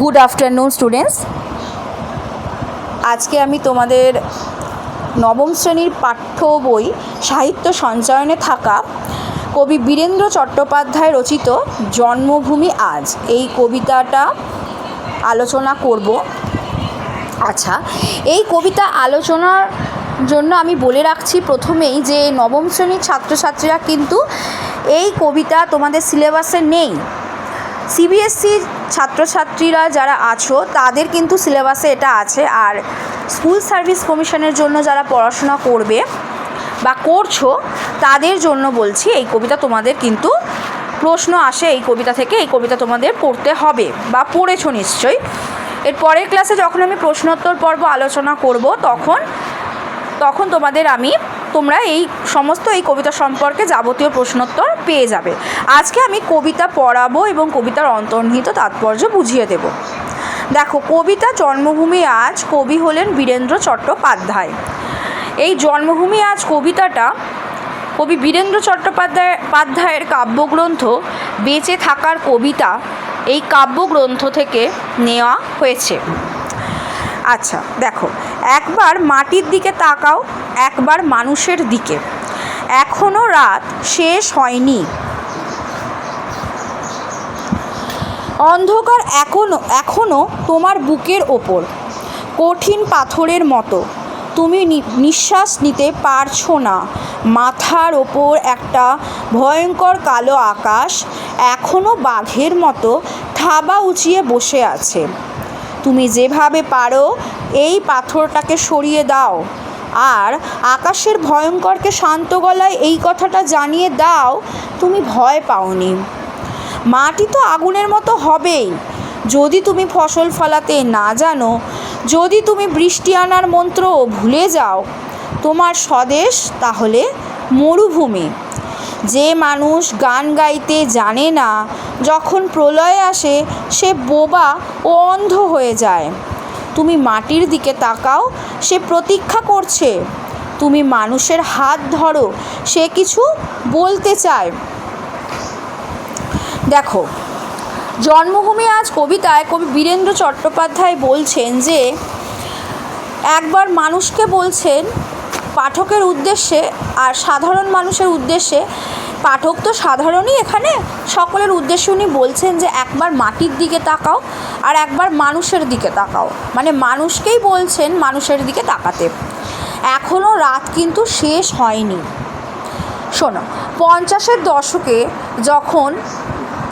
Good afternoon students আজকে আমি তোমাদের নবম শ্রেণির পাঠ্য বই, সাহিত্য সঞ্চয়নে থাকা কবি বীরেন্দ্র চট্টোপাধ্যায় রচিত জন্মভূমি আজ। এই কবিতাটা আলোচনা করব। আচ্ছা এই কবিতা আলোচনার জন্য আমি বলে রাখছি প্রথমেই যে নবম শ্রেণির ছাত্রছাত্রীরা কিন্তু এই কবিতা তোমাদের সিলেবাসে নেই। সিবিএসসি ছাত্রছাত্রীরা যারা আছো, তাদের কিন্তু সিলেবাসে এটা আছে। আর স্কুল সার্ভিস কমিশনের জন্য যারা পড়াশোনা করবে বা করছ, তাদের জন্য বলছি, এই কবিতা তোমাদের কিন্তু প্রশ্ন আসে এই কবিতা থেকে, এই কবিতা তোমাদের পড়তে হবে বা পড়েছো নিশ্চয়ই। এর পরের ক্লাসে যখন আমি প্রশ্নোত্তর পর্ব আলোচনা করব, তখন তখন তোমাদের আমি তোমরা এই সমস্ত এই কবিতা সম্পর্কে যাবতীয় প্রশ্নোত্তর পেয়ে যাবে। আজকে আমি কবিতা পড়াবো এবং কবিতার অন্তর্নিহিত তাৎপর্য বুঝিয়ে দেব। দেখো, কবিতা জন্মভূমি আজ কবি হলেন বীরেন্দ্র চট্টোপাধ্যায়। এই জন্মভূমি আজ কবিতাটা কবি বীরেন্দ্র চট্টোপাধ্যায়, পাধ্যায়ের কাব্যগ্রন্থ বেঁচে থাকার কবিতা এই কাব্যগ্রন্থ থেকে নেওয়া হয়েছে। আচ্ছা দেখো, একবার মাটির দিকে তাকাও, একবার মানুষের দিকে। এখনও রাত শেষ হয়নি। অন্ধকার এখনও এখনও তোমার বুকের ওপর, কঠিন পাথরের মতো। তুমি নিঃশ্বাস নিতে পারছ না। মাথার ওপর একটা ভয়ঙ্কর কালো আকাশ এখনও বাঘের মতো থাবা উঁচিয়ে বসে আছে। তুমি যেভাবে পারো, এই পাথরটাকে সরিয়ে দাও। আর আকাশের ভয়ঙ্করকে শান্ত গলায় এই কথাটা জানিয়ে দাও, তুমি ভয় পাওনি। মাটি তো আগুনের মতো হবেই। যদি তুমি ফসল ফলাতে না জানো, যদি তুমি বৃষ্টি আনার মন্ত্র ভুলে যাও, তোমার স্বদেশ তাহলে মরুভূমি। যে মানুষ গান গাইতে জানে না, যখন প্রলয় আসে, সে বোবা ও অন্ধ হয়ে যায়। তুমি মাটির দিকে তাকাও, সে প্রতীক্ষা করছে। তুমি মানুষের হাত ধরো, সে কিছু বলতে চায়। দেখো, জন্মভূমি আজ কবিতায় কবি বীরেন্দ্র চট্টোপাধ্যায় বলছেন যে, একবার মানুষকে বলছেন পাঠকের উদ্দেশ্যে আর সাধারণ মানুষের উদ্দেশ্যে, পাঠক তো সাধারণই এখানে, সকলের উদ্দেশ্যে উনি বলছেন যে একবার মাটির দিকে তাকাও আর একবার মানুষের দিকে তাকাও। মানে মানুষকেই বলছেন মানুষের দিকে তাকাতে। এখনও রাত কিন্তু শেষ হয়নি। শোনো, পঞ্চাশের দশকে যখন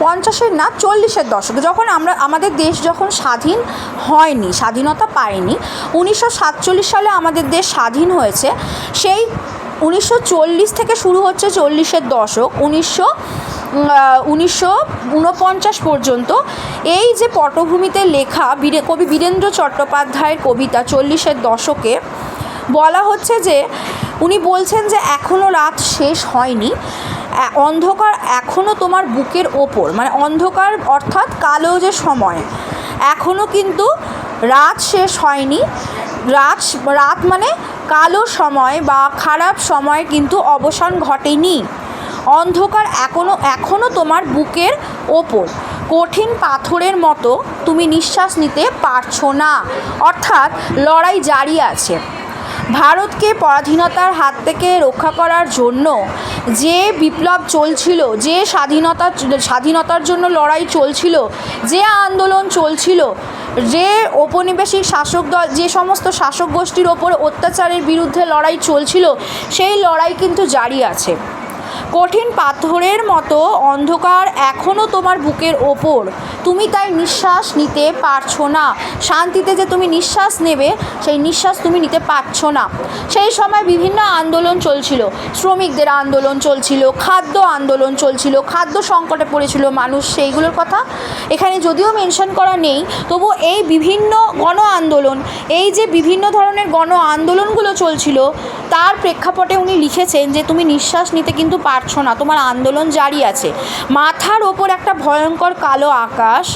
পঞ্চাশের না, চল্লিশের দশকে, যখন আমরা, আমাদের দেশ যখন স্বাধীন হয়নি, স্বাধীনতা পায়নি, উনিশশো সাতচল্লিশ সালে আমাদের দেশ স্বাধীন হয়েছে, সেই উনিশশো চল্লিশ থেকে শুরু হচ্ছে চল্লিশের দশক, উনিশশো উনিশশো উনপঞ্চাশ পর্যন্ত এই যে পটভূমিতে লেখা কবি বীরেন্দ্র চট্টোপাধ্যায়ের কবিতা চল্লিশের দশকে, বলা হচ্ছে যে, উনি বলছেন যে এখনও রাত শেষ হয়নি। অন্ধকার এখনও তোমার বুকের ওপর। মানে অন্ধকার অর্থাৎ কালো যে সময় এখনও কিন্তু রাত শেষ হয়নি। রাত রাত মানে কালো সময় বা খারাপ সময় কিন্তু অবসান ঘটেনি। অন্ধকার এখনও এখনও তোমার বুকের ওপর। কঠিন পাথরের মতো তুমি নিঃশ্বাস নিতে পারছ না। অর্থাৎ লড়াই জারি আছে। ভারতকে পরাধীনতার হাত থেকে রক্ষা করার জন্য যে বিপ্লব চলছিল, যে স্বাধীনতা, স্বাধীনতার জন্য লড়াই চলছিল, যে আন্দোলন চলছিল, যে ঔপনিবেশিক শাসক দল, যে সমস্ত শাসক গোষ্ঠীর ওপর অত্যাচারের বিরুদ্ধে লড়াই চলছিল, সেই লড়াই কিন্তু জারি আছে। কঠিন পাথরের মতো অন্ধকার এখনও তোমার বুকের ওপর। তুমি তাই নিঃশ্বাস নিতে পারছ না। শান্তিতে যে তুমি নিঃশ্বাস নেবে, সেই নিঃশ্বাস তুমি নিতে পারছ না। সেই সময় বিভিন্ন আন্দোলন চলছিল। শ্রমিকদের আন্দোলন চলছিল, খাদ্য আন্দোলন চলছিল, খাদ্য সংকটে পড়েছিল মানুষ সেইগুলোর কথা। এখানে যদিও মেনশন করা নেই, তবু এই বিভিন্ন গণ আন্দোলন, এই যে বিভিন্ন ধরনের গণ আন্দোলনগুলো চলছিল, তার প্রেক্ষাপটে উনি লিখেছেন যে তুমি নিঃশ্বাস নিতে কিন্তু পারছ না, তোমার আন্দোলন জারি আছে। মাথার ওপর একটা ভয়ঙ্কর কালো আকাশ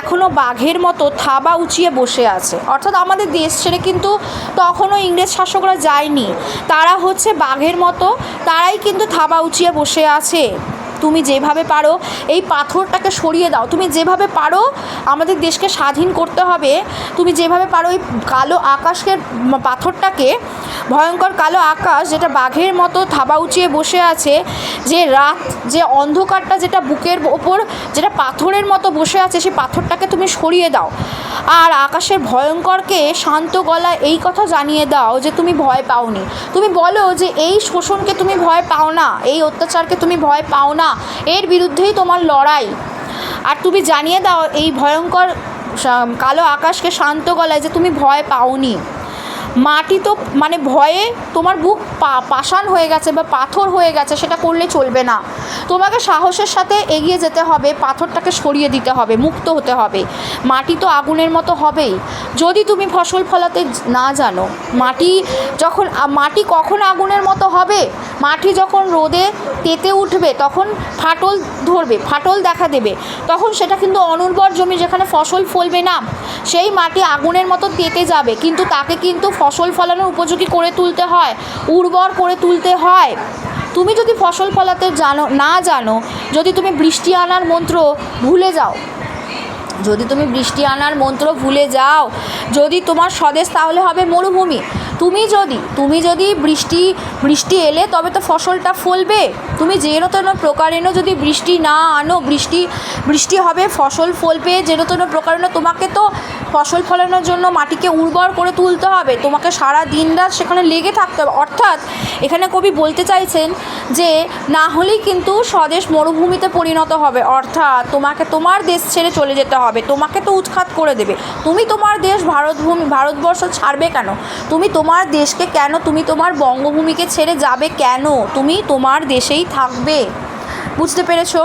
এখনও বাঘের মতো থাবা উঁচিয়ে বসে আছে। অর্থাৎ আমাদের দেশ ছেড়ে কিন্তু তখনও ইংরেজ শাসকরা যায়নি। তারা হচ্ছে বাঘের মতো, তারাই কিন্তু থাবা উঁচিয়ে বসে আছে। তুমি যেভাবে পারো, এই পাথরটাকে সরিয়ে দাও। তুমি যেভাবে পারো, আমাদের দেশকে স্বাধীন করতে হবে। তুমি যেভাবে পারো, এই কালো আকাশের পাথরটাকে, ভয়ঙ্কর কালো আকাশ যেটা বাঘের মতো থাবা উঁচিয়ে বসে আছে, যে রাত, যে অন্ধকারটা যেটা বুকের ওপর, যেটা পাথরের মতো বসে আছে, সেই পাথরটাকে তুমি সরিয়ে দাও। আর আকাশের ভয়ঙ্করকে শান্ত গলা এই কথা জানিয়ে দাও যে তুমি ভয় পাওনি। তুমি বলো যে, এই শোষণকে তুমি ভয় পাও না, এই অত্যাচারকে তুমি ভয় পাও না এর বিরুদ্ধেই তোমার লড়াই। আর তুমি জানিয়ে দাও এই ভয়ঙ্কর কালো আকাশকে শান্ত গলায় যে তুমি ভয় পাওনি। মাটি তো মানে ভয়ে তোমার বুক পাষাণ হয়ে গেছে বা পাথর হয়ে গেছে, সেটা করলে চলবে না। তোমাকে সাহসের সাথে এগিয়ে যেতে হবে, পাথরটাকে সরিয়ে দিতে হবে, মুক্ত হতে হবে। মাটি তো আগুনের মতো হবেই। যদি তুমি ফসল ফলাতে না জানো, মাটি যখন মাটি কখন আগুনের মতো হবে? মাটি যখন রোদে তেতে উঠবে, তখন ফাটল ধরবে, ফাটল দেখা দেবে। তখন সেটা কিন্তু অনুর্বর জমি যেখানে ফসল ফলবে না, সেই মাটি আগুনের মতো তেতে যাবে। কিন্তু তাকে কিন্তু ফসল ফলানোর উপযোগী করে তুলতে হয়, উর্বর করে তুলতে হয়। তুমি যদি ফসল ফলাতে জানো, না জানো, যদি তুমি বৃষ্টি আনার মন্ত্র ভুলে যাও, যদি তুমি বৃষ্টি আনার মন্ত্র ভুলে যাও, যদি তোমার স্বদেশ তাহলে হবে মরুভূমি। তুমি যদি তুমি যদি বৃষ্টি বৃষ্টি এলে তবে তো ফসলটা ফলবে। তুমি যেন তেন প্রকারেণ যদি বৃষ্টি না আনো, বৃষ্টি বৃষ্টি হবে, ফসল ফলবে, যেন তেন প্রকারেণ তোমাকে তো ফসল ফলানোর জন্য মাটিকে উর্বর করে তুলতে হবে। তোমাকে সারা দিন রাত সেখানে লেগে থাকতে হবে। অর্থাৎ এখানে কবি বলতে চাইছেন যে, না হলেই কিন্তু স্বদেশ মরুভূমিতে পরিণত হবে। অর্থাৎ তোমাকে তোমার দেশ ছেড়ে চলে যেতে হবে। তোমাকে তো উৎখাত করে দেবে। তুমি তোমার দেশ ভারতভূমি, ভারতবর্ষ ছাড়বে কেন? তুমি তোমার দেশকে কেন তুমি তোমার বঙ্গভূমিকে ছেড়ে যাবে কেন? তুমি তোমার দেশেই থাকবে। বুঝতে পেরেছ?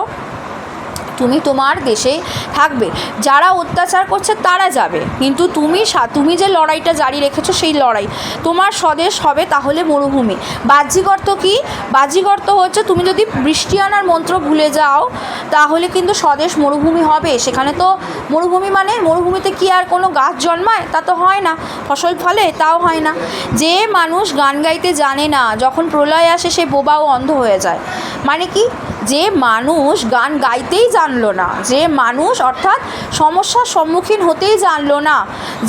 তুমি তোমার দেশে থাকবে। যারা অত্যাচার করছে তারা যাবে। কিন্তু তুমি তুমি যে লড়াইটা জারি রেখেছো সেই লড়াই। তোমার স্বদেশ হবে তাহলে মরুভূমি। বাহ্যিক অর্থ কী? বাহ্যিক অর্থ হচ্ছে তুমি যদি বৃষ্টি আনার মন্ত্র ভুলে যাও, তাহলে কিন্তু স্বদেশ মরুভূমি হবে। সেখানে তো মরুভূমি মানে মরুভূমিতে কি আর কোনো গাছ জন্মায়? তা তো হয় না। ফসল ফলে, তাও হয় না। যে মানুষ গান গাইতে জানে না, যখন প্রলয় আসে সে বোবা ও অন্ধ হয়ে যায়। মানে কি? যে মানুষ গান গাইতেই জানলো না, যে মানুষ অর্থাৎ সমস্যার সম্মুখীন হতেই জানলো না,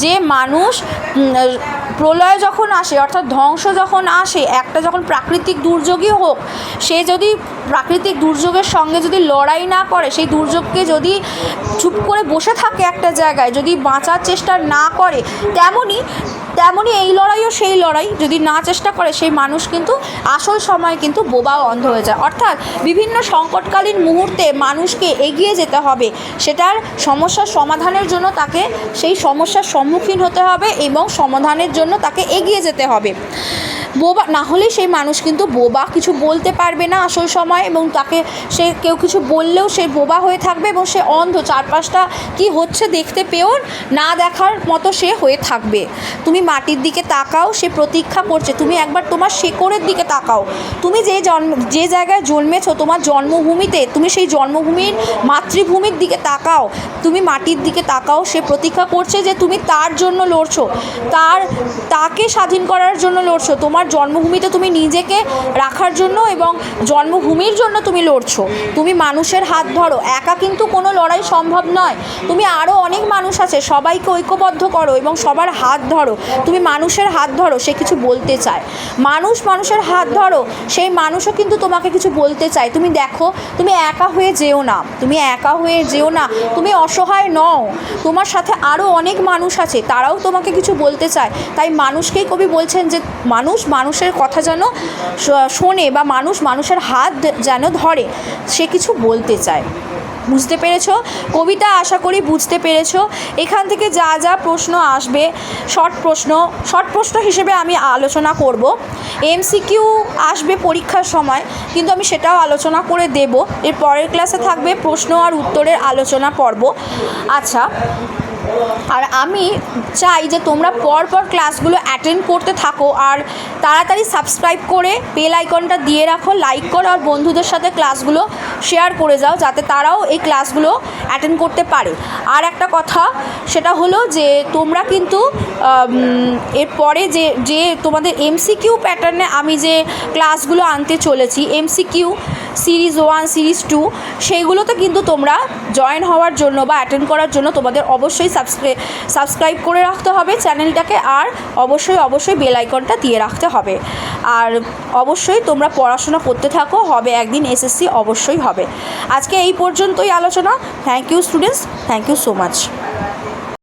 যে মানুষ প্রলয় যখন আসে, অর্থাৎ ধ্বংস যখন আসে, একটা যখন প্রাকৃতিক দুর্যোগই হোক, সে যদি প্রাকৃতিক দুর্যোগের সঙ্গে যদি লড়াই না করে, সেই দুর্যোগকে যদি চুপ করে বসে থাকে একটা জায়গায়, যদি বাঁচার চেষ্টা না করে তেমনই তেমনই এই লড়াইও সেই লড়াই। যদি না চেষ্টা করে, সেই মানুষ কিন্তু আসল সময় কিন্তু বোবা অন্ধ হয়ে যায়। অর্থাৎ বিভিন্ন সংকটকালীন মুহূর্তে মানুষকে এগিয়ে যেতে হবে। সেটার সমস্যার সমাধানের জন্য তাকে, সেই সমস্যার সম্মুখীন হতে হবে এবং সমাধানের জন্য তাকে এগিয়ে যেতে হবে। বোবা, না হলে সেই মানুষ কিন্তু বোবা। কিছু বলতে পারবে না আসল সময় এবং তাকে সে কেউ কিছু বললেও সে বোবা হয়ে থাকবে এবং সে অন্ধ। চারপাশটা কি হচ্ছে দেখতে পেয়েও না দেখার মতো সে হয়ে থাকবে। তুমি মাটির দিকে তাকাও, সে প্রতীক্ষা করছে। তুমি একবার তোমার শেকড়ের দিকে তাকাও। তুমি যে জন্ম যে জায়গায় জন্মেছো, তোমার জন্মভূমিতে, তুমি সেই জন্মভূমির মাতৃভূমির দিকে তাকাও। তুমি মাটির দিকে তাকাও, সে প্রতীক্ষা করছে যে তুমি তার জন্য লড়ছো। তার, তাকে স্বাধীন করার জন্য লড়ছো। তোমার জন্মভূমিতে তুমি নিজেকে রাখার জন্য এবং জন্মভূমির জন্য তুমি লড়ছো। তুমি মানুষের হাত ধরো। একা কিন্তু কোনো লড়াই সম্ভব নয়। তুমি আরও অনেক মানুষ আছে, সবাইকে ঐক্যবদ্ধ করো এবং সবার হাত ধরো। তুমি মানুষের হাত ধরো, সে কিছু বলতে চায়। মানুষ মানুষের হাত ধরো, সেই মানুষও কিন্তু তোমাকে কিছু বলতে চায়। তুমি দেখো, তুমি একা হয়ে যেও না। তুমি একা হয়ে যেও না। তুমি অসহায় নও। তোমার সাথে আরও অনেক মানুষ আছে, তারাও তোমাকে কিছু বলতে চায়। তাই মানুষকেই কবি বলছেন যে, মানুষ মানুষের কথা যেন শোনে বা মানুষ মানুষের হাত যেন ধরে, সে কিছু বলতে চায়। বুঝতে পেরেছ? কবিতা আশা করি বুঝতে পেরেছ। এখান থেকে যা যা প্রশ্ন আসবে, শর্ট প্রশ্ন শর্ট প্রশ্ন হিসেবে আমি আলোচনা করব। এমসিকিউ আসবে পরীক্ষার সময়, কিন্তু আমি সেটাও আলোচনা করে দেব। এর পরের ক্লাসে থাকবে প্রশ্ন আর উত্তরের আলোচনা পর্ব। আচ্ছা আর আমি চাই যে তোমরা পর পর ক্লাসগুলো অ্যাটেন্ড করতে থাকো আর তাড়াতাড়ি সাবস্ক্রাইব করে বেল আইকনটা দিয়ে রাখো লাইক করো আর বন্ধুদের সাথে ক্লাসগুলো শেয়ার করে যাও যাতে তারাও এই ক্লাসগুলো অ্যাটেন্ড করতে পারে। আর একটা কথা, সেটা হলো যে তোমরা কিন্তু এরপরে যে যে তোমাদের এমসিকিউ প্যাটার্নে আমি যে ক্লাসগুলো আনতে চলেছি MCQ series one, series two, সেইগুলোতে কিন্তু তোমরা জয়েন হওয়ার জন্য বা অ্যাটেন্ড করার জন্য তোমাদের অবশ্যই সাবস্ক্রাই সাবস্ক্রাইব করে রাখতে হবে চ্যানেলটাকে আর অবশ্যই অবশ্যই বেল আইকনটা দিয়ে রাখতে হবে। আর অবশ্যই তোমরা পড়াশোনা করতে থাকো, হবে একদিন এসএসসি অবশ্যই হবে। আজকে এই পর্যন্তই আলোচনা। Thank you students thank you so much